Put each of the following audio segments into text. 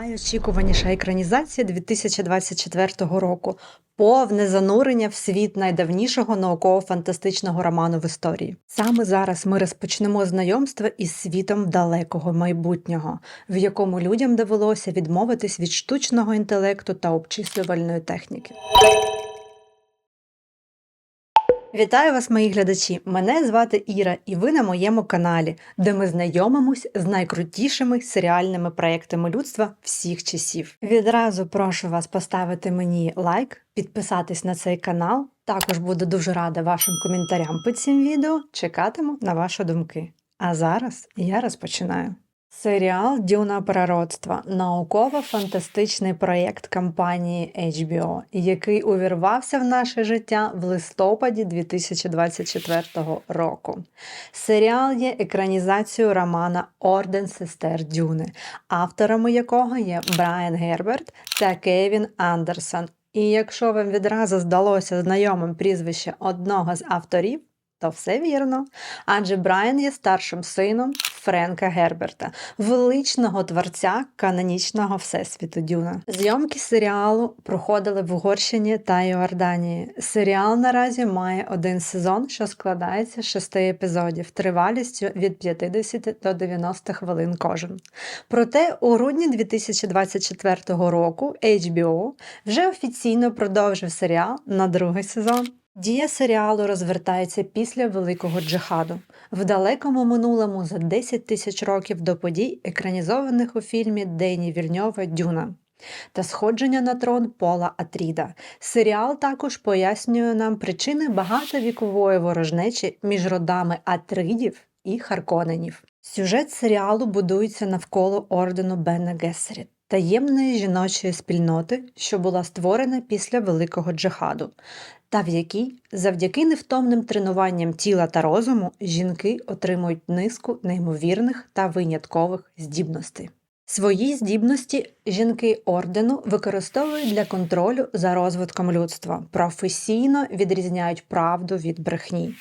Найочікуваніша екранізація 2024 року повне занурення в світ найдавнішого науково-фантастичного роману в історії. Саме зараз ми розпочнемо знайомство із світом далекого майбутнього, в якому людям довелося відмовитись від штучного інтелекту та обчислювальної техніки. Вітаю вас, мої глядачі! Мене звати Іра, і ви на моєму каналі, де ми знайомимось з найкрутішими серіальними проектами людства всіх часів. Відразу прошу вас поставити мені лайк, підписатись на цей канал. Також буду дуже рада вашим коментарям під цим відео. Чекатиму на ваші думки. А зараз я розпочинаю. Серіал Дюна пророцтва науково-фантастичний проєкт компанії HBO, який увірвався в наше життя в листопаді 2024 року. Серіал є екранізацією романа Орден сестер Дюни, авторами якого є Брайан Герберт та Кевін Андерсон. І якщо вам відразу здалося знайомим прізвище одного з авторів, то все вірно, адже Брайан є старшим сином Френка Герберта, величного творця канонічного всесвіту Дюна. Зйомки серіалу проходили в Угорщині та Йорданії. Серіал наразі має один сезон, що складається з шести епізодів, тривалістю від 50 до 90 хвилин кожен. Проте у грудні 2024 року HBO вже офіційно продовжив серіал на другий сезон. Дія серіалу розвертається після Великого джихаду в далекому минулому за 10 тисяч років до подій, екранізованих у фільмі Дені Вільньова Дюна та сходження на трон Пола Атріда. Серіал також пояснює нам причини багатовікової ворожнечі між родами Атридів і Харконенів. Сюжет серіалу будується навколо ордену Бена Гессеріт таємної жіночої спільноти, що була створена після Великого джихаду, та в якій, завдяки невтомним тренуванням тіла та розуму, жінки отримують низку неймовірних та виняткових здібностей. Свої здібності жінки ордену використовують для контролю за розвитком людства, професійно відрізняють правду від брехні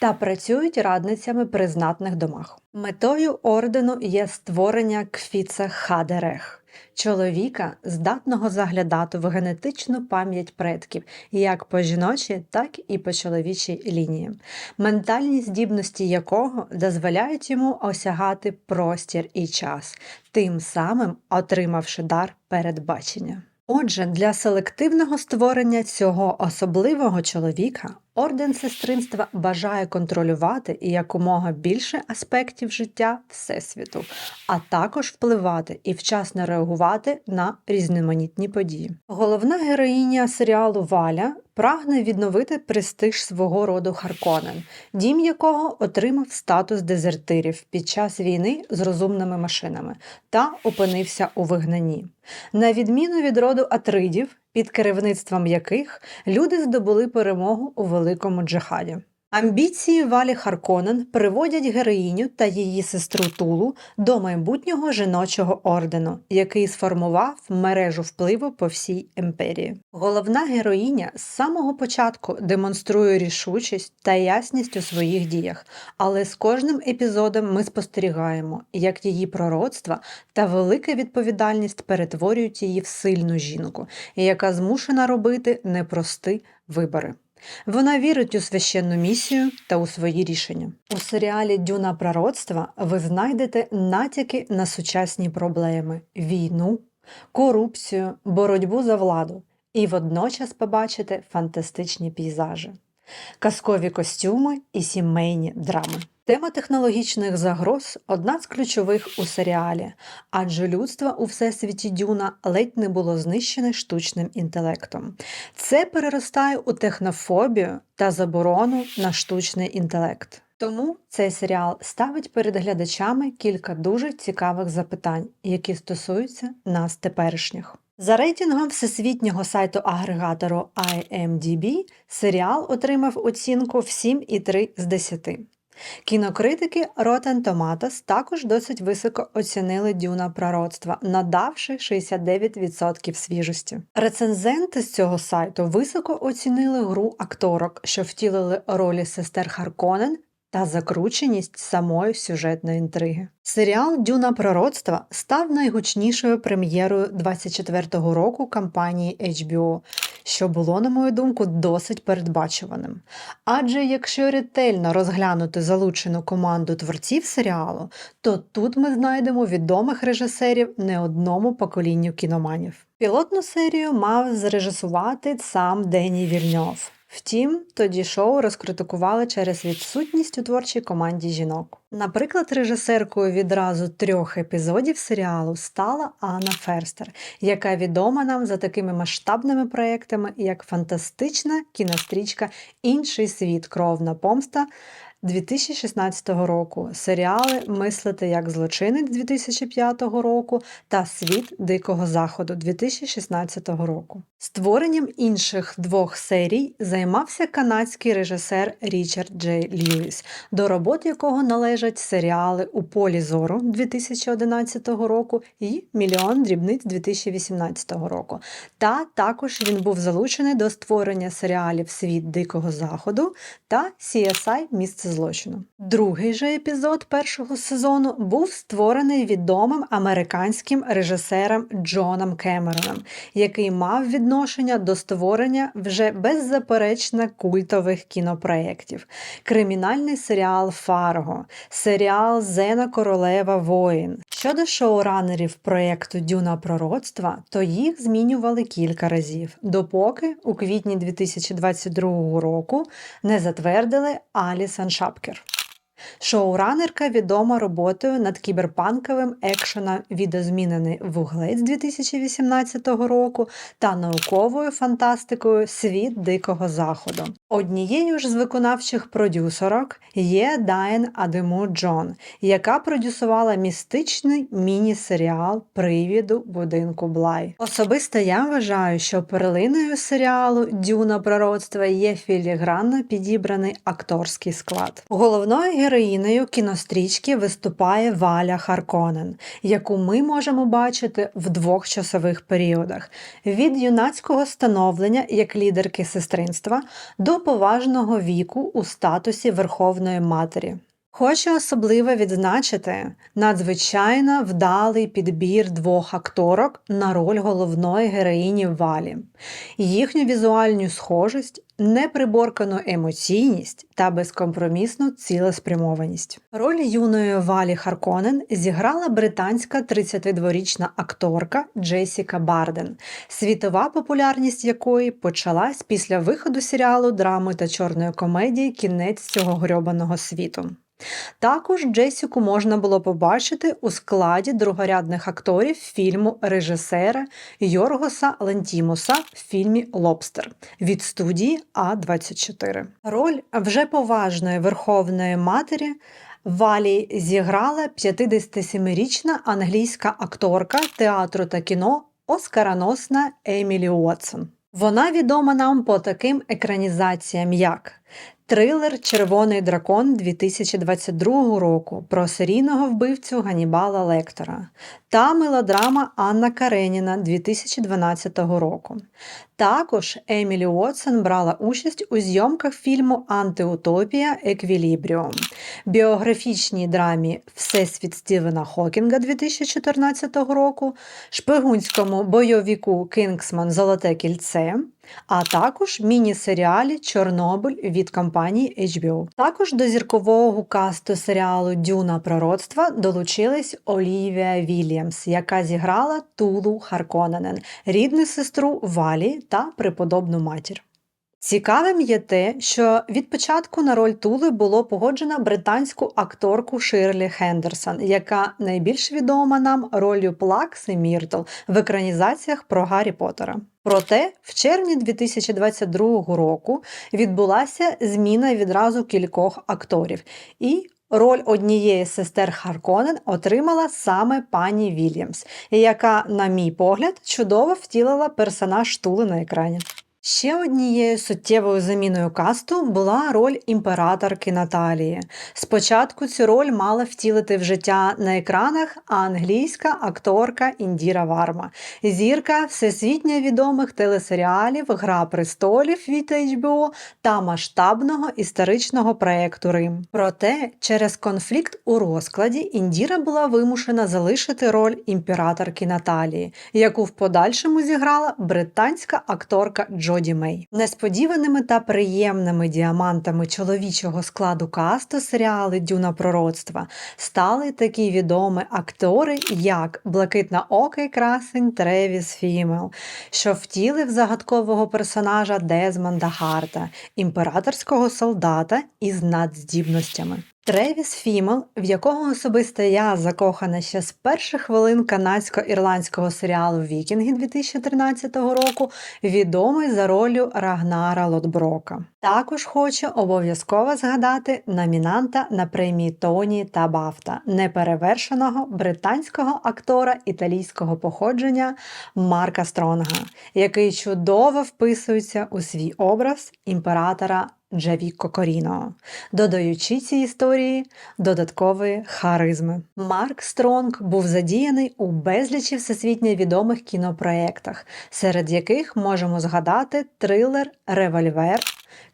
та працюють радницями при знатних домах. Метою ордену є створення кфіца Хадерех чоловіка, здатного заглядати в генетичну пам'ять предків як по жіночій, так і по чоловічій лінії, ментальні здібності якого дозволяють йому осягати простір і час, тим самим отримавши дар передбачення. Отже, для селективного створення цього особливого чоловіка орден сестринства бажає контролювати і якомога більше аспектів життя Всесвіту, а також впливати і вчасно реагувати на різноманітні події. Головна героїня серіалу Валя прагне відновити престиж свого роду Харконен, дім якого отримав статус дезертирів під час війни з розумними машинами та опинився у вигнанні. На відміну від роду Атридів, під керівництвом яких люди здобули перемогу у великому джихаді. Амбіції Валі Харконен приводять героїню та її сестру Тулу до майбутнього жіночого ордену, який сформував мережу впливу по всій імперії. Головна героїня з самого початку демонструє рішучість та ясність у своїх діях, але з кожним епізодом ми спостерігаємо, як її пророцтва та велика відповідальність перетворюють її в сильну жінку, яка змушена робити непрості вибори. Вона вірить у священну місію та у свої рішення. У серіалі Дюна пророцтва ви знайдете натяки на сучасні проблеми: війну, корупцію, боротьбу за владу і водночас побачите фантастичні пейзажі, казкові костюми і сімейні драми. Тема технологічних загроз одна з ключових у серіалі, адже людство у всесвіті Дюна ледь не було знищене штучним інтелектом. Це переростає у технофобію та заборону на штучний інтелект. Тому цей серіал ставить перед глядачами кілька дуже цікавих запитань, які стосуються нас теперішніх. За рейтингом всесвітнього сайту агрегатору IMDb серіал отримав оцінку в 7,3 з 10. Кінокритики Rotten Tomatoes також досить високо оцінили дюна пророцтва, надавши 69% свіжості. Рецензенти з цього сайту високо оцінили гру акторок, що втілили ролі сестер Харконен та закрученість самої сюжетної інтриги. Серіал Дюна пророцтва став найгучнішою прем'єрою 24-го року кампанії HBO, що було, на мою думку, досить передбачуваним. Адже якщо ретельно розглянути залучену команду творців серіалу, то тут ми знайдемо відомих режисерів не одному поколінню кіноманів. Пілотну серію мав зрежисувати сам Дені Вільньов. Втім, тоді шоу розкритикували через відсутність у творчій команді жінок. Наприклад, режисеркою відразу трьох епізодів серіалу стала Анна Ферстер, яка відома нам за такими масштабними проектами, як фантастична кінострічка Інший світ кровна помста 2016 року, серіали Мислити як злочинець 2005 року та Світ Дикого Заходу 2016 року. Створенням інших двох серій займався канадський режисер Річард Джей Льюіс, до роботи якого належать серіали У полі зору 2011 року і Мільйон дрібниць 2018 року. Та також він був залучений до створення серіалів Світ Дикого Заходу та CSI Місце злочину. Другий же епізод першого сезону був створений відомим американським режисером Джоном Кемероном, який мав відношення до створення вже беззаперечно культових кінопроєктів: кримінальний серіал Фарго, серіал Зена Королева Воїн. Щодо шоуранерів проєкту Дюна пророцтва, то їх змінювали кілька разів, допоки у квітні 2022 року не затвердили Алісан Шапкер. Шоуранерка відома роботою над кіберпанковим екшеном «Відозмінений вуглець 2018 року та науковою фантастикою Світ Дикого Заходу. Однією ж з виконавчих продюсерок є Дайн Адему Джон, яка продюсувала містичний міні-серіал Привіду будинку Блай. Особисто я вважаю, що перлиною серіалу Дюна пророцтва є філігранно підібраний акторський склад. Головною героїнею кінострічки виступає Валя Харконен, яку ми можемо бачити в двох часових періодах: від юнацького становлення як лідерки сестринства до поважного віку у статусі Верховної Матері. Хочу особливо відзначити надзвичайно вдалий підбір двох акторок на роль головної героїні Валі, їхню візуальну схожість, неприборкану емоційність та безкомпромісну цілеспрямованість. Роль юної Валі Харконен зіграла британська 32-річна акторка Джесіка Барден, світова популярність якої почалась після виходу серіалу драми та чорної комедії Кінець цього грьобаного світу. Також Джесіку можна було побачити у складі другорядних акторів фільму режисера Йоргоса Лентімуса в фільмі Лобстер від студії А24. Роль вже поважної верховної матері. Валі зіграла 57-річна англійська акторка театру та кіно Оскароносна Емілі Уотсон. Вона відома нам по таким екранізаціям, як Трилер Червоний дракон 2022 року про серійного вбивцю Ганібала Лектора та мелодрама Анна Кареніна 2012 року. Також Емілі Уотсон брала участь у зйомках фільму Антиутопія. Еквілібріум, біографічній драмі Всесвіт Стівена Хокінга 2014 року, шпигунському бойовіку Кінгсман Золоте кільце а також міні-серіалі Чорнобиль від компанії HBO. Також до зіркового касту серіалу Дюна пророцтва долучилась Олівія Вільямс, яка зіграла Тулу Харконенен, рідну сестру Валі та преподобну матір. Цікавим є те, що від початку на роль Тули було погоджено британську акторку Ширлі Хендерсон, яка найбільш відома нам ролью Плакси Міртл в екранізаціях про Гаррі Поттера. Проте в червні 2022 року відбулася зміна відразу кількох акторів, і роль однієї сестер Харконен отримала саме пані Вільямс, яка, на мій погляд, чудово втілила персонаж Тули на екрані. Ще однією суттєвою заміною касту була роль імператорки Наталії. Спочатку цю роль мала втілити в життя на екранах англійська акторка Індіра Варма, зірка всесвітньо відомих телесеріалів Гра престолів від HBO та масштабного історичного проєкту Рим. Проте через конфлікт у розкладі Індіра була вимушена залишити роль імператорки Наталії, яку в подальшому зіграла британська акторка Джоді Мей. Несподіваними та приємними діамантами чоловічого складу касту серіали Дюна пророцтва стали такі відомі актори, як блакитноокий красень Тревіс Фімел, що втілив загадкового персонажа Дезмонда Харта, імператорського солдата із надздібностями. Тревіс Фімел, в якого особисто я закохана ще з перших хвилин канадсько-ірландського серіалу Вікінги 2013 року, відомий за ролью Рагнара Лотброка. Також хочу обов'язково згадати номінанта на премії Тоні та Бафта, неперевершеного британського актора італійського походження Марка Стронга, який чудово вписується у свій образ імператора Джаві Кокоріно, додаючи цій історії додаткової харизми. Марк Стронг був задіяний у безлічі всесвітньо відомих кінопроєктах, серед яких можемо згадати трилер Револьвер,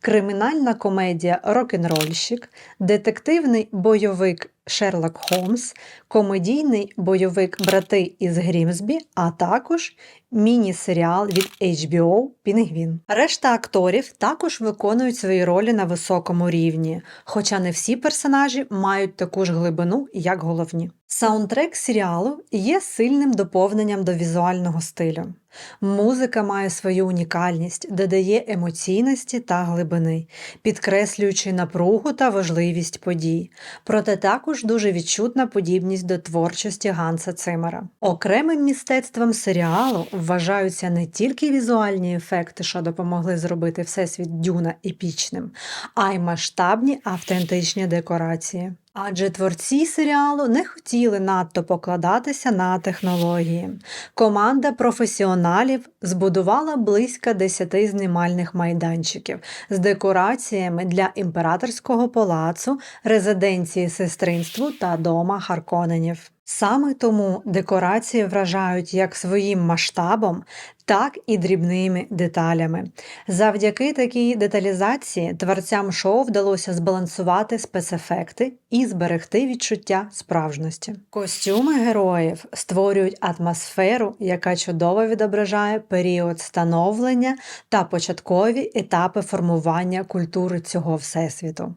кримінальна комедія Рок-н-рольщик, детективний бойовик Шерлок Холмс, комедійний бойовик Брати із Грімсбі, а також міні-серіал від HBO Пінгвін. Решта акторів також виконують свої ролі на високому рівні, хоча не всі персонажі мають таку ж глибину, як головні. Саундтрек серіалу є сильним доповненням до візуального стилю. Музика має свою унікальність, додає емоційності та глибини, підкреслюючи напругу та важливість подій. Проте також дуже відчутна подібність до творчості Ганса Цимера. Окремим містецтвом серіалу вважаються не тільки візуальні ефекти, що допомогли зробити всесвіт Дюна епічним, а й масштабні автентичні декорації. Адже творці серіалу не хотіли надто покладатися на технології. Команда професіоналів збудувала близько 10 знімальних майданчиків з декораціями для імператорського палацу, резиденції сестринству та дома Харконенів. Саме тому декорації вражають як своїм масштабом, так і дрібними деталями. Завдяки такій деталізації творцям шоу вдалося збалансувати спецефекти і зберегти відчуття справжності. Костюми героїв створюють атмосферу, яка чудово відображає період становлення та початкові етапи формування культури цього всесвіту.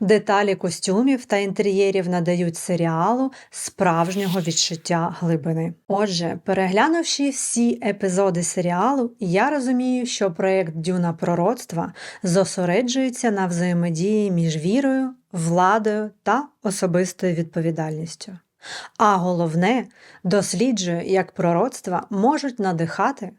Деталі костюмів та інтер'єрів надають серіалу справжнього відчуття глибини. Отже, переглянувши всі епізоди серіалу, я розумію, що проєкт Дюна пророцтва зосереджується на взаємодії між вірою, владою та особистою відповідальністю. А головне, досліджує, як пророцтва можуть надихати,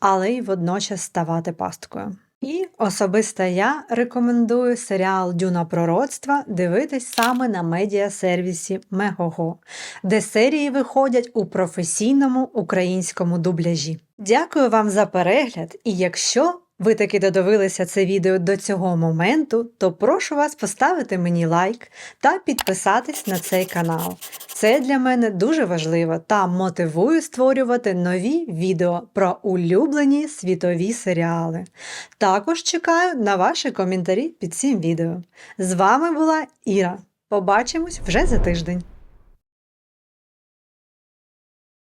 але й водночас ставати пасткою. І особисто я рекомендую серіал Дюна пророцтва дивитись саме на медіасервісі Мегого, де серії виходять у професійному українському дубляжі. Дякую вам за перегляд, і якщо ви таки додивилися це відео до цього моменту, то прошу вас поставити мені лайк та підписатись на цей канал. Це для мене дуже важливо та мотивує створювати нові відео про улюблені світові серіали. Також чекаю на ваші коментарі під цим відео. З вами була Іра. Побачимось вже за тиждень.